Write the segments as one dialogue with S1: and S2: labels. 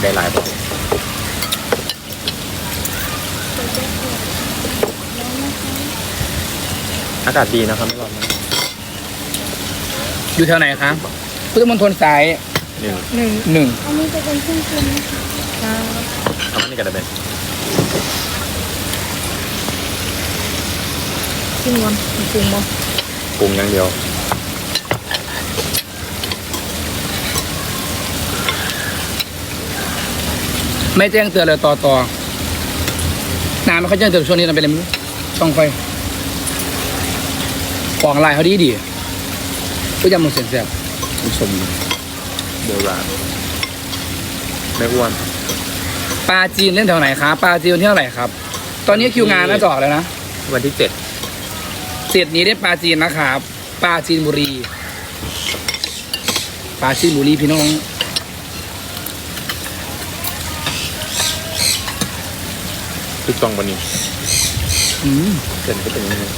S1: ได้หลายบ่อากาศดีนะครับไม่ร้อนมาก
S2: อยู่แถวไหนคะพุทธมณฑลสาย
S1: หนึ่ง
S3: หนึ่ง
S2: หนึ่ง
S3: อันนี้จะเป็นเครื่องปรุงนะคะค่ะ
S1: ทำอันนี้กันได้ไหม
S3: กินก่อนปรุงบ่
S1: ปรุงอย่างเดียว
S2: ไม่แจ้งเตือนเลยต่อต่อน้ำไม่ค่อยแจ้งเตือนช่วงนี้มันเป็นอะไรไม่รู้ช่องไฟของลายเขาดีดีก็ยังมึงเสียงแสบผมสม
S1: โบราณไม่อ้วน
S2: ปลาจีนเล่นแถวไหนครับปลาจีนวันที่เท่าไหร่ครับ ตอนนี้คิวงานน่าจะออกแล้วนะ
S1: วันที่เจ็ด
S2: เสร็จนี้ได้ปลาจีนนะครับปลาจีนบุรีปลาจีนบุรีพี่น้อง
S1: ทุกตองวันนี้
S2: อืม
S1: เส้นก็เป็นย่างนี้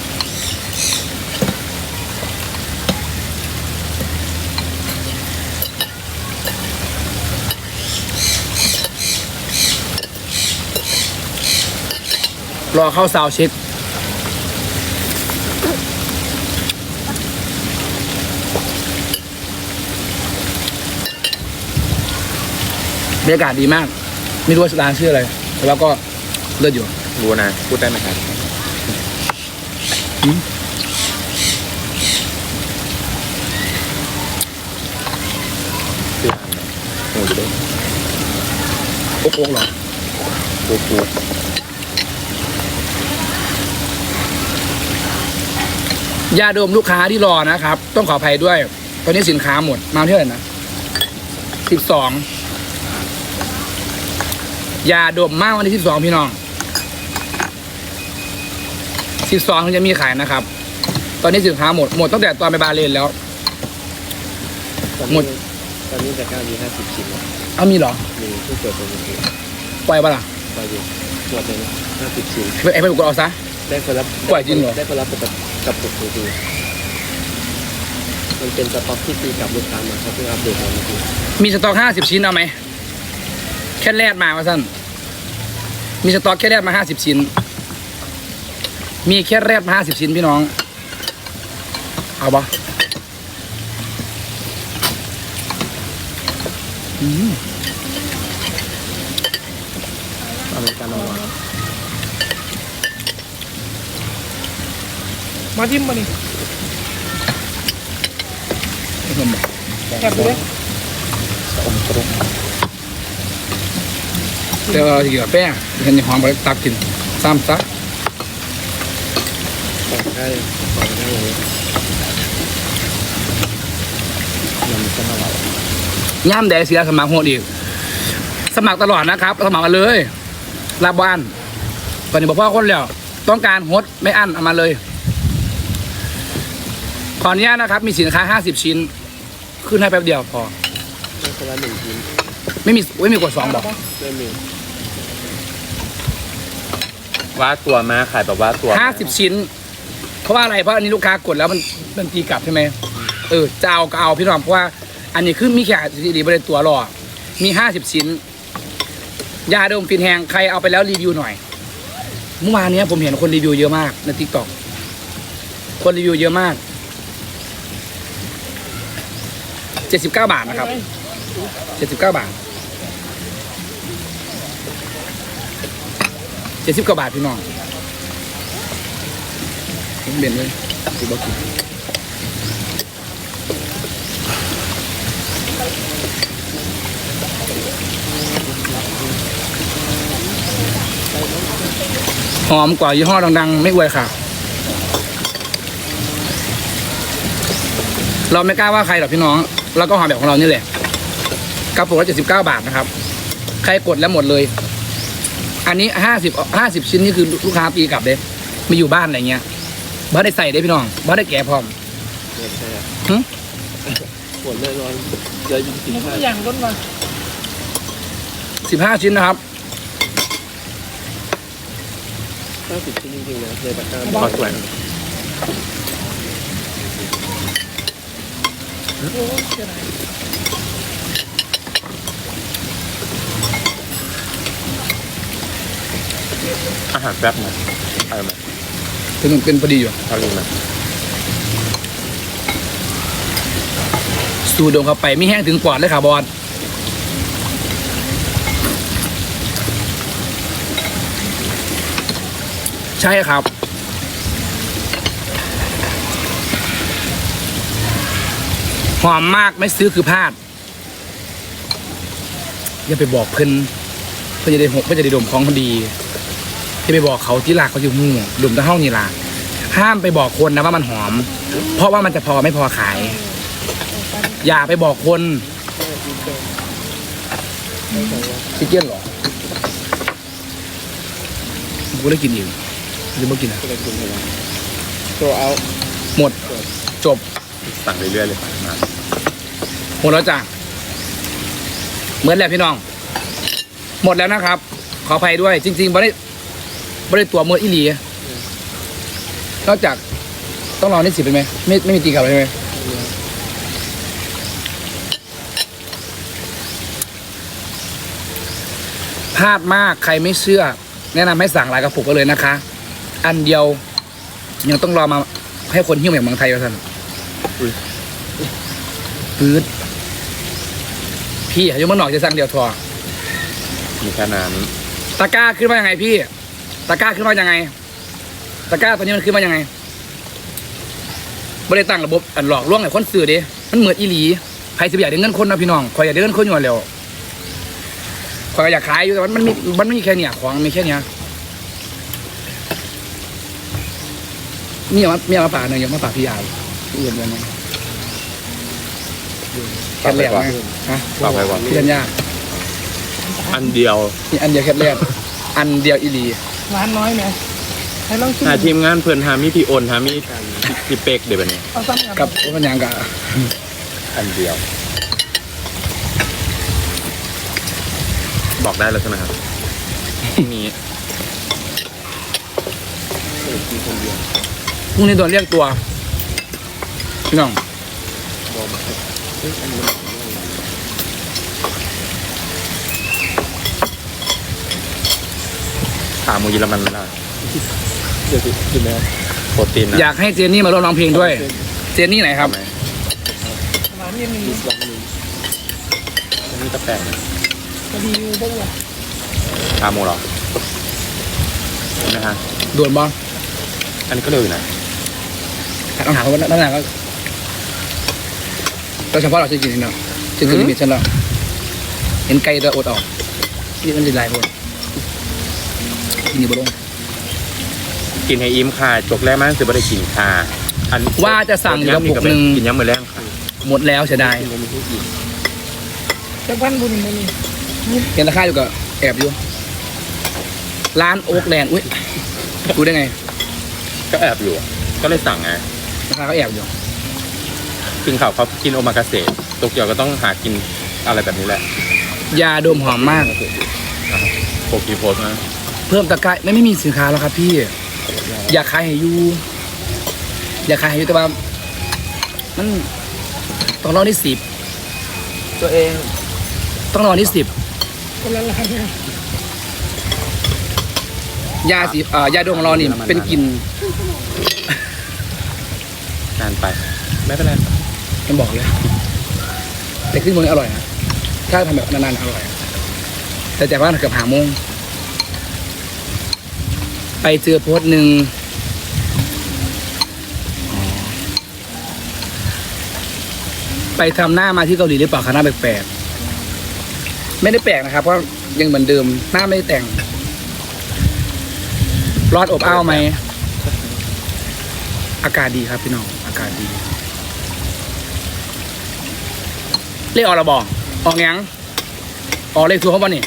S2: รอเข้าซาวเช็คบรรยากาศดีมาก ไม่รู้ว่าร้านชื่ออะไรแต่ว่าก็ เลิศอยู่
S1: รู้นะพูดได้ไหมครับ
S2: อืม
S1: ชื่อร้านไหนโอ้ยได้
S2: โอ๊กโอ๊กเหรอ
S1: ปูปู
S2: ยาดมลูกค้าที่รอนะครับ ต้องขออภัยด้วย ตอนนี้สินค้าหมด มาเท่าไหร่นะสิบสองยาดมมากวันที่สิบสองพี่น้อง สิบสองถึงจะมีขายนะครับ ตอนนี้สินค้าหมดหมดตั้งแต่ตอนไปบาเลนแล้วหมด
S1: ตอนนี้แต่ก้ามีห้าสิบชิ้นแล้ว
S2: เอามีเหรอ
S1: มีผู้เกิดตัวนี้
S2: ปล่อยปะล่ะ
S1: ไปอยู่หมดเลยห้าสิบชิ้น
S2: ไอ้ไปกดเอาซะ
S1: ได้คนละ
S2: ปล่อยจริงเหรอ
S1: ได้คนละปกติกับปกติมันเป็นสต็อกที่ตีกับลูกค้ามาเขาเพิ่งอัปเดตมาเมื่อกี้
S2: มีสต็อกห้าสิบชิ้นเอาไหมแค่แรกมาว่าสั้นมีสต็อกแค่แรกมาห้าสิบชิ้น มีแค่แรกมาห้าสิบชิ้นพี่น้อง เอาปะอืม
S1: อเมริกาโน่อะ
S3: มาจิ้มมานี่
S2: ไม่ชมบอก
S3: แซ่บเลย
S1: สะอมกระดก
S2: เดี๋ยวเอาทีกับแป้งเห็นหอมไปตักกินซ้ำซะ
S1: ของได้ของได้เลยยำสลัด
S2: ย่ามแดงเสียสมัครโหดอีก สมัครตลอดนะครับ สมัครกันเลยรับบ้านตอนนี้บอกพ่อคนแล้ว ต้องการโฮดไม่อั้นเอามาเลย ขออนุญาตนะครับ มีสินค้าห้าสิบชิ้น ขึ้นให้แป๊บเดียวพอ
S1: ได้คนละหนึ่งชิ้น
S2: ไม่มีไม่มีกดสองบอก
S1: ไม่มีว่าตัวมาขายแบบว่าตัว
S2: ห้าสิบชิ้น เพราะว่าอะไรเพราะอันนี้ลูกค้ากดแล้วมันมันตีกลับใช่ไหมเออจะเอาก็เอาพี่น้องเพราะว่า อันนี้คือมีแค่สีดีบริตัวหรอมีห้าสิบชิ้น ยาดมฟินแหงใครเอาไปแล้วรีวิวหน่อยเมื่อวานเนี้ยผมเห็นคนรีวิวเยอะมากในทิกตอกคนรีวิวเยอะมากเจ็ดสิบเก้าบาทนะครับเจ็ดสิบเก้าบาทเจ็ดสิบกว่าบาทพี่น้อง ผมเบียนเลยดูบอกกินหอมกว่ายี่ห้อดังๆ ไม่อวยค่ะ เราไม่กล้าว่าใครหรอกพี่น้อง เราก็หอมแบบของเรานี่แหละกระปุกละเจ็ดสิบเก้าบาทนะครับ ใครกดแล้วหมดเลย อันนี้ห้าสิบห้าสิบชิ้นนี่คือลูกค้าตีกลับเลยไม่อยู่บ้านอะไรเงี้ย บ้านได้ใส่ได้พี่น้องบ้านได้แก่พร้อม
S1: หืมปวดเลยร้อนจะยิงสิ
S3: บ
S1: ห้า
S3: อย่างร้นมา
S2: สิบห้าชิ้นนะครับ
S1: ห้าสิบชิ้นจริงๆนะในปากกาบอส
S3: แหวนอาหา
S4: รแป๊บนะอะไรมา
S2: เป็นเป็นพอดีอยู่
S4: เอาเลยไหม
S2: สูดดมเข้าไปไม่แห้งถึงปอดเลยค่ะบอสใช่ครับหอมมากไม่ซื้อคือพลาด อย่าไปบอกเพิ่นเพิ่นจะได้หกเพิ่นจะได้ดมของพอดี อย่าไปบอกเขาที่ลากเขาจะหูดมแตั้งห้องนี่ล่ะห้ามไปบอกคนนะว่ามันหอม เพราะว่ามันจะพอไม่พอขาย อย่าไปบอกคนชิคเก้นเหรอกูได้กินอีกหรือไม่กินอะ
S1: ก็เลยกินไปแล้วโซเอา
S2: หมดจบ
S4: สั่งเรื่อยๆเลยมา
S2: หมดแล้วจ้ะเหมือนแหละพี่น้อง หมดแล้วนะครับ ขออภัยด้วย จริงๆไม่ได้ ไม่ได้ตัวเมื่ออีหลีนอกจากต้องรอนี่สิเป็นไหมไม่ไม่มีตีกลับเลยใช่ไหมพลาดมากใครไม่เชื่อ แนะนำให้สั่งหลายกระปุกก็เลยนะคะ อันเดียว ยังต้องรอมาให้คนหิ้วมาจากเมืองไทยกันสันปืดพี่อายุมันหนอกจะสั่งเดียวทอ
S4: มีแค่นั้น
S2: ตะกร้าขึ้นมายังไงพี่ ตะกร้าขึ้นมายังไง ตะกร้าตัวนี้มันขึ้นมายังไงไม่ได้ตั้งระบบอันหลอกลวงไอ้คนสื่อเดิมันเหมือนอีหลีใครสิบอยากได้เงินคนนะพี่น้องคอยอยากได้เงินคนอยู่แล้วคอยก็อยากขายอยู่แต่ว่ามันมีมันไม่มีแค่เนี้ยของมีแค่เนี้ยนี่เอามามีเอามาป่ากหนึ่งยังมาป่ากพี่ยาวพี่เย็นยังไงแค่แรกนะฮะ
S4: ต่อไปว่า
S2: พี่ยันยา
S4: อันเดียว
S2: นี่อันเดียวแค่แรกอันเดียวอีหลี
S3: ร้านน้อยไหมให้ลองชิม
S4: หาทีมงานเพื่อนหามีพี่โอนหามีพี่เป็กเดี๋ยวแบบนี้
S3: เอาซ้ำกัน
S2: กับพันยังกับ
S4: อันเดียว บอกได้แล้วใช่ไหมครับพรุ่งนี้
S1: กินคนเดียว
S2: พรุ่งนี้โดนเรียกตัวพี่น้อง
S1: บอกมาเฮ้ยอันนี้มัน
S4: ขาหมูเยอรมันไม่ได้
S1: เดี๋ยวสิกินแล้ว
S4: โปรตีนนะ
S2: อยากให้เจนนี่มาร่วมร้องเพลงด้วย เจนนี่ไหนครับ
S4: ทำไหม
S3: ร้านนี้มี
S1: มีสองหนึ่ง
S4: อันนี้ตะแปลงนะ
S3: กระดีอยู่บ้างวะ
S4: ขาหมูเหรอใช่ไหมฮะ
S2: ด่วนบอล
S4: อันนี้ก็เร็วอยู่นะ
S2: ต้องหาว่านั่นแหละก็เราเฉพาะเราจะกินเนาะจะกินลิมิตฉันแล้วเห็นไก่ตัวอดออกนี่มันจะลายคน กินอยู่บนลง
S4: กินให้อิ่มค่ะจกแรกมากคือไม่ได้กินค่ะอัน
S2: ว่าจะสั่งอยู่กระปุกหนึ่ง
S4: กินย้ำมือแรงค่ะ
S2: หมดแล้วเสียดาย
S1: กินแล้วมีทุกอย่าง
S3: จะพันบุญบุญ
S2: เห็นราคาอยู่กับแอบอยู่ร้านโอ๊กแลนด์อุ้ยดูได้ไง
S4: ก็แอบอยู่อะก็เลยสั่งไง
S2: ราคาก็แอบอยู่
S4: กินข่าวเขากินโอมากาเสะโตเกียวก็ต้องหากินอะไรแบบนี้แหละ
S2: ยาดมหอมมาก
S4: โปกีโพสต์นะ
S2: เพิ่มตะไคร้ไม่ไม่มีสินค้าแล้วครับพี่ อยากขายให้อยูอยากขายให้อยูแต่ว่ามันต้องรอที่สิบ
S1: ตัวเอง
S2: ต้องรอที่สิบ
S3: คนละร้านเนี่ย
S2: ยาสีอ่ายาดมของเรานี่เป็นกลิ่น
S4: นานไป ไม่เป็นไรครับ
S2: มันบอกเลย แต่ขึ้นบนนี้อร่อยนะถ้าทำแบบนานๆอร่อย แต่จากว่าเกือบหาโมง ไปเจอโพสต์หนึ่งไปทำหน้ามาที่เกาหลีหรือเปล่าคะหน้าแปลกๆไม่ได้แปลกนะครับเพราะยังเหมือนเดิมหน้าไม่ได้แต่ง รอนอบอ้าวไหม อากาศดีครับพี่น้อง อากาศดี เลขออกระบอกออกยังออกเลขทัวร์เขาบ่นี่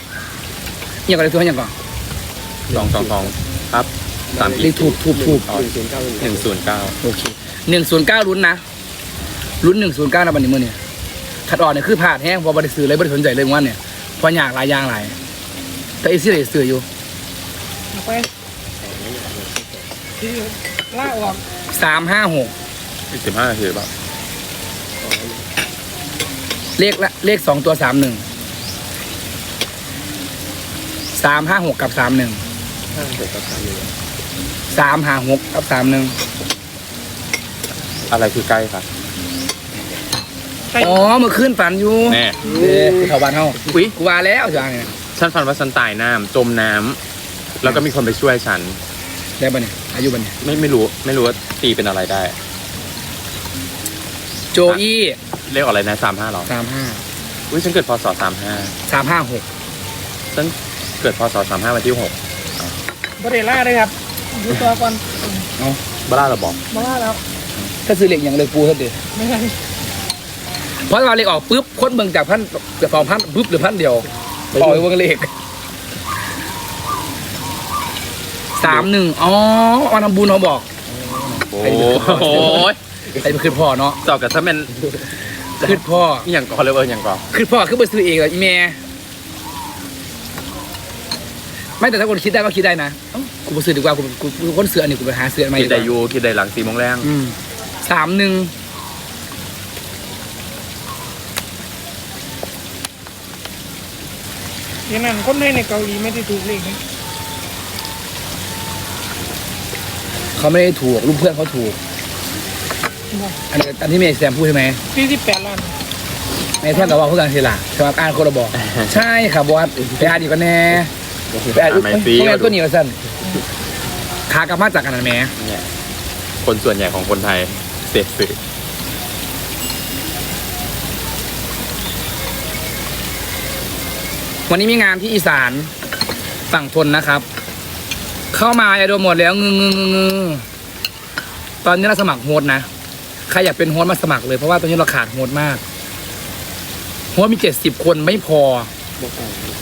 S2: ยังก่อนเลขทัวร์ยังก่อน
S4: สองสองสอง ครับสาม
S2: เลขถูกถูกถูก
S1: หนึ่งศูนย์เก้าหนึ่ง
S4: หนึ่งศูนย์เก้า
S2: โอเคหนึ่งศูนย์เก้าลุ้นนะลุ้นหนึ่งศูนย์เก้านะบันนี้มือเนี่ยขัดออกเนี่ยคือผ่าดแห้งพอบริสื่อเลยบริสนใจเลยว่าเนี่ยเพราะอยากหลายอย่างหลายแต่อีซี่เลยสื่ออยู่
S3: เอาไปที่ล่าออก
S2: สามห้าหก
S4: อีกสิบห้านาทีหรือเปล่า
S2: เลขละเลขสองตัวสามหนึ่งสามห้าหกกับสามหนึ่ง
S1: ห้าเจ็ดกับสามหนึ่ง
S2: สามหาหกกับสามหนึ่ง
S4: อะไรคือใกล้ค่ะ
S3: ใช่
S2: อ๋อเมื่อคืนฝันอยู่
S4: แน่
S2: เด้คือชาวบ้านเฮา
S4: อุ๊ย
S2: กูว่าแล้วจ้าเนี่ย
S4: ฉันฝันว่าฉันตายน้ำจมน้ำแล้วก็มีคนไปช่วยฉัน
S2: ได้ปะเนี่ยอายุปะเนี่ย
S4: ไม่ไม่รู้ ไม่รู้ว่าตีเป็นอะไรได้
S2: โจอี้
S4: เรียกอะไรนะสามห้าหรอ
S2: สามห้า
S4: อุ้ยฉันเกิดพศสามห้า
S2: สามห้าหก
S4: ฉันเกิดพศสามห้าวันที่หก
S3: บริล่าเลยครับดูตัวก่อน
S4: บ้าล่าเหราบอก
S3: มาล่าแล้ว
S2: ถ้าซื้อเหล็กอย่างเลยปูเท่าเดียว
S3: ไม่ใช่
S2: เพราะว่าเหล็กออกปุ๊บคนเบิ่งจากพันจากสองพันปุ๊บเหรือพันเดียวปล่อยเบิ่งเหล็กสามหนึ่งอ๋อวันทำบุญเขาบอก
S4: โอ้
S2: ไอ้เด็ก
S4: โห
S2: ไอ้มันคือพ่อเนาะ
S4: เจ้ากับถ้าเป็น
S2: คือพ่อ
S4: อหย่างก่อนเลยเอออย่างก่อน
S2: คือพ่อคือไปซื้อเองเหรออีแม่ ไม่แต่ถ้าคนคิดได้ก็คิดได้นะเอ้ากูไปซื้อดีกว่ากูกูกูคนเสือนี่กูไปหาเสือมา
S4: คิดได้อยูคิดได้หลังสี่โมงแรง
S2: อืมสามหนึ่ง
S3: อย่างนั้นคนไทยในเกาหลีไม่ได้ถูกเลขนะ
S2: เขาไม่ได้ถูกลูกเพื่อนเขาถูก
S3: บอก
S2: อันนี้อันที่เมย์แซมพูดใช่ไหม
S3: สี่สิบแปดล้าน
S2: เมย์แซมกับว่าพูดกันทีละสำหรับอ่านคนละบอก ใช่ครับบอสไปอ่านอีกก็แน่ ไปอ่าน
S4: ไม่ซี
S2: พวกนั้นตัวนี้มาสั้นขากลับมาจากกันนะแหม่
S4: เนี่ยคนส่วนใหญ่ของคนไทยเสพสื่อ
S2: วันนี้มีงานที่อีสานฝั่งทนนะครับ เข้ามาอย่าโดนหมดแล้วงึงงึงงึงงึงตอนนี้เราสมัครโฮสต์นะใครอยากเป็นโฮสต์มาสมัครเลยเพราะว่าตอนนี้เราขาดโฮสต์มากโฮสต์มีเจ็ดสิบคนไม่พอ
S1: บวกกันสี่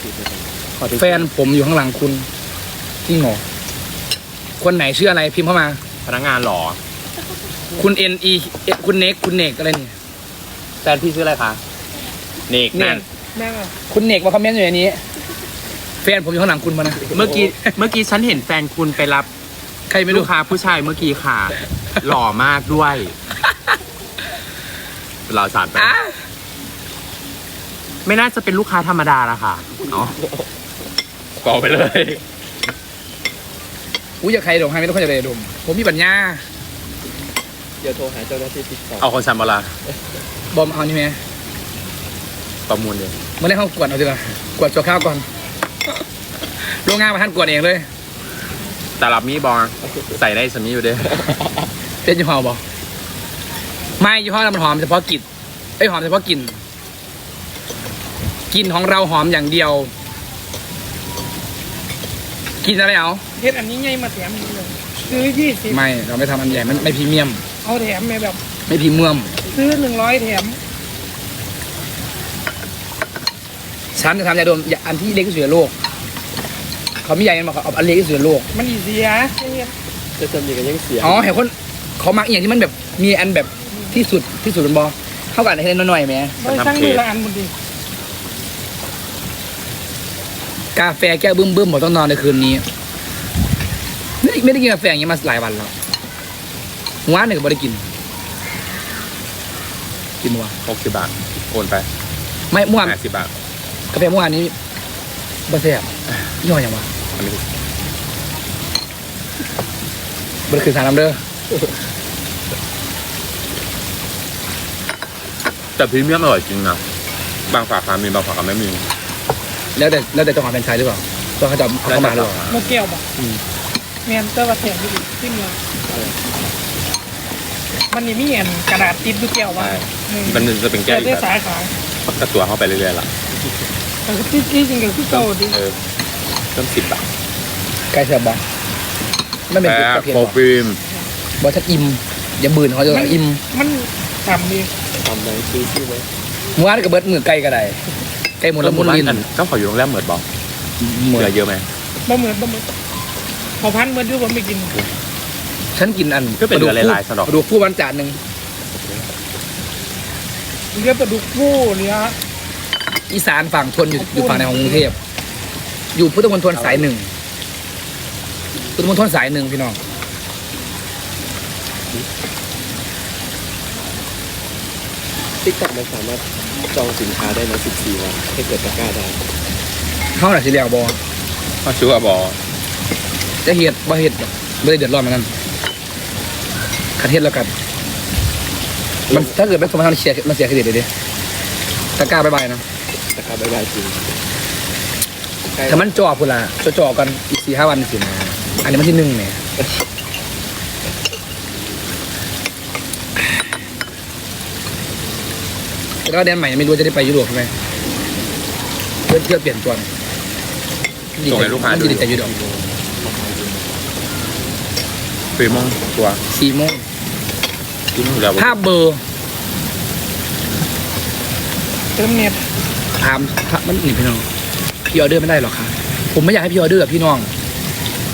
S1: สี่เจ็ดข อดู
S2: แฟนผมอยู่ข้างหลังคุณจริงเหรอคนไหนชื่ออะไรพิมพ์เข้ามา
S4: พนักงานหรอ
S2: คุณเอ็นอีคุณเน็กคุณเนกอะไรเนี่ย
S4: แฟนพี่ชื่ออะไรคะเนกนั่น
S3: แม่งอะ
S2: คุณเนกมาคอมเมนต์อยู่ในนี้ แฟนผมอยู่ข้างหลังคุณมานะ
S4: เมื่อกี้ เมื่อกี้ฉันเห็นแฟนคุณไปรับ
S2: ใครไม่
S4: ลู
S2: รู้
S4: กค้าผู้ชายเมื่อกี้ค่ะ หล่อมากด้วยเราสารไป
S2: อะ
S4: ไม่น่าจะเป็นลูกค้าธรรมดาละค่ะเนาะ กอไปเลย
S2: อุ้ยอยากใครดมให้ไม่ต้องใครจะได้ดม ผมมีปัญญา
S1: เดี๋ยวโทรหาเจ้าหน้าที่ติ๊กต็อก
S4: เอาคนสัมบลา
S2: บอมเอานี่ไหม
S4: ประมูลเลย
S2: เมื่อไรเขากวดเอาดีกว่ากวดจอข้าวก่อนโรงงานมาท่านกวดเองเลย
S4: แต่รับมีบองใส่ได้สมีอยู่เด้อ
S2: เป็นยี่ห้อบอกไม่ยี่ห้อนั้นมันหอมเฉพาะกลิ่นไอยหอมเฉพาะกลิ่นกลิ่นของเราหอมอย่างเดียว กลินอะไรเอา
S3: เฮ็ดอันนี้ไงมาแถมอีกเลยซื้อยี่สิบ
S2: ไม่เราไม่ทำอันใหญ่มันไม่พรีเมียม
S3: เอาแถมไปแบบ
S2: ไม่พรีเมียม
S3: ซื้อหนึ่งร้อยแถม
S2: ฉันจะทำยาดมอันที่เล็กที่สุดในโลก เขาไม่ใหญ่กันมาเขาเอาอันเล็กที่สุดในโลก
S3: มันอีเสียไอ้เฮ็ด
S1: จะจะมีกันยังเสีย
S2: อ๋อเห็นคนเขามักอหย่างที่มันแบบมีอันแบบที่สุดที่สุดบนบอเท่ากันให้น้อยๆไหม
S3: บริสั่งมือละอันหมดดิ
S2: กาแฟแก้วบึ้มบึ้มๆหมดต้องนอนในคืนนี้ไม่ได้ไม่ได้กินกาแฟอย่างนี้มาหลายวันแล้วหัวหนึ่งก็ไม่ได้กิน กินเมื่อวาน
S4: หกสิบบาท โอนไป
S2: ไม่เมื่อวาน
S4: แปดสิบบาท
S2: กาแฟเมื่อวานนี้บ่แซ่บยี่ห้ออย่างวะ
S4: อันนี้
S2: บริคือสารน้ำเด้อ
S4: แต่พรีเมียมอร่อยจริงนะบางฝาคามีบางฝาคาไม่มี
S2: แล้วแต่แล้วแต่เจ้าของแฟรนไชส์หรือเปล่าตัวเขาจะเอาเข้ามาหรือเปล่า
S3: มาแก้วบอก
S2: อืม
S3: แมนเตอร์ว่าแถมอยู่ที่เมืองมันยังมีอันกระดาษติดดูแก้วว่า
S4: ใช่มันจะเป็นแก้
S3: แก้
S4: ว
S3: ว
S4: อี
S3: ได้
S4: กแบ
S3: สา
S4: บ
S3: ยขาย
S4: กระตัวเข้าไปเรื่อยๆล่ะ
S3: แต่ที่ที่จริงก็คือเก่าดิ
S4: เออเริ่มสิบบาท
S2: ใกล้เสียบอไม่เป็น
S4: แต่
S2: กระเพียน
S4: โปร
S2: บอ
S4: ฟิล์ม
S2: บอชักอิ่มอย่าบืนเขาจะว่าอิ่ม
S3: มันต่ำดี
S1: ทำไหนซื้อชื่อไหม
S2: หัวนี่ก็เบิดมือไกลก็ได้ ไกลหมดละมุนลิน
S4: อัก็ขออยู่โรงแรมเหมือนบอก
S2: เห
S4: เห
S2: มื
S4: ลื
S2: อ
S4: อนเยอะไหม
S3: บ่เหมือนบ่เหมือนพอพันเหมือนที่ผมไม่กิน
S2: ฉันกินอัน
S4: ก็เป็นเรือลายๆสนอก
S2: ดูผู้วันจานหนึ่ง
S3: เรือปลาดุกผู้เรือ
S2: อีสานฝั่งทนอยู่อยู่ฝั่งในของกรุงเทพอยู่พุทธมณฑลสายหนึ่งพุทธมณฑลสายหนึ่งพี่น้อง
S1: ติ๊กต็อกมันสามารถ จองสินค้าได้นะ14 วัน ให้เกิดตะกร้าได้
S2: เข้าหน่ะสิเรียกบอ
S4: เขาชื่อว่าบอ
S2: จะเห็ดบ่เห็ดหรอกไม่ได้เดือดร้อนเหมือนกันคันเห็ดแล้วกัน มันถ้าเกิดไม่สมทานเสียมันเสียเครดิตเลยดิตะกร้าบายบายนะ
S1: แต่ครับบ๊ายบายจริงใกล้
S2: ถ้ามันจ่อพุ่นละจ่อจ่อๆกันอีกสี่ห้าวันสินะอันนี้มันที่หนึ่งเนี่ยแล้ว ก็แดนใหม่ไม่รู้จะได้ไปยุโรปใช่ไหมเพื่อเพื่อเปลี่ยนตัวหน่อย
S4: ส่งให้ลูกค้าดู
S2: ดีใจอยุโรป
S4: ฟีมองตัว
S2: สี่โมง
S4: ที่นู่นแล้ว
S2: ถ้าเบอร์
S3: เติมเน็ต
S2: ถามถ้ามันหนีพี่น้องพี่ออเดอร์ไม่ได้หรอกค่ะ ผมไม่อยากให้พี่ออเดอร์กับพี่น้อง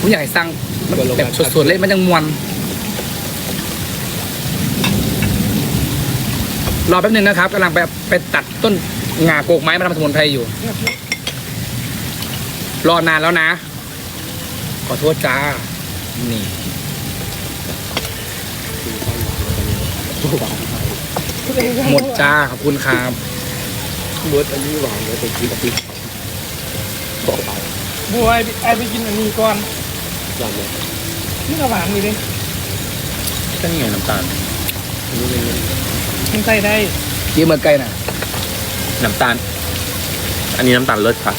S2: ผมอยากให้สั่งมันแบบสดๆเลยมันยังมวน รอแป๊บหนึงนะครับกำลังไปไปตัดต้นงาโกกไม้มาทำสมุนไพรอยู่ รอนานแล้วนะ ขอโทษจ้า นี่หมดจ้าขอบคุณครับ
S1: รสอันนี้หวานเลยแต่กินกับพริกบอกไป
S3: บัวไอ้ไอ้ไปกินอันนี้ก่อน
S1: หวานเลย
S3: นี่ก็หวานนี่เลย
S4: ก็นี่ไงน้ำตาล
S1: อันนี้เป็น
S3: มันใส่ได้
S2: ยี่เมื่อไกลน่ะ
S4: น้ำตาล อันนี้น้ำตาลเลิศค่ะ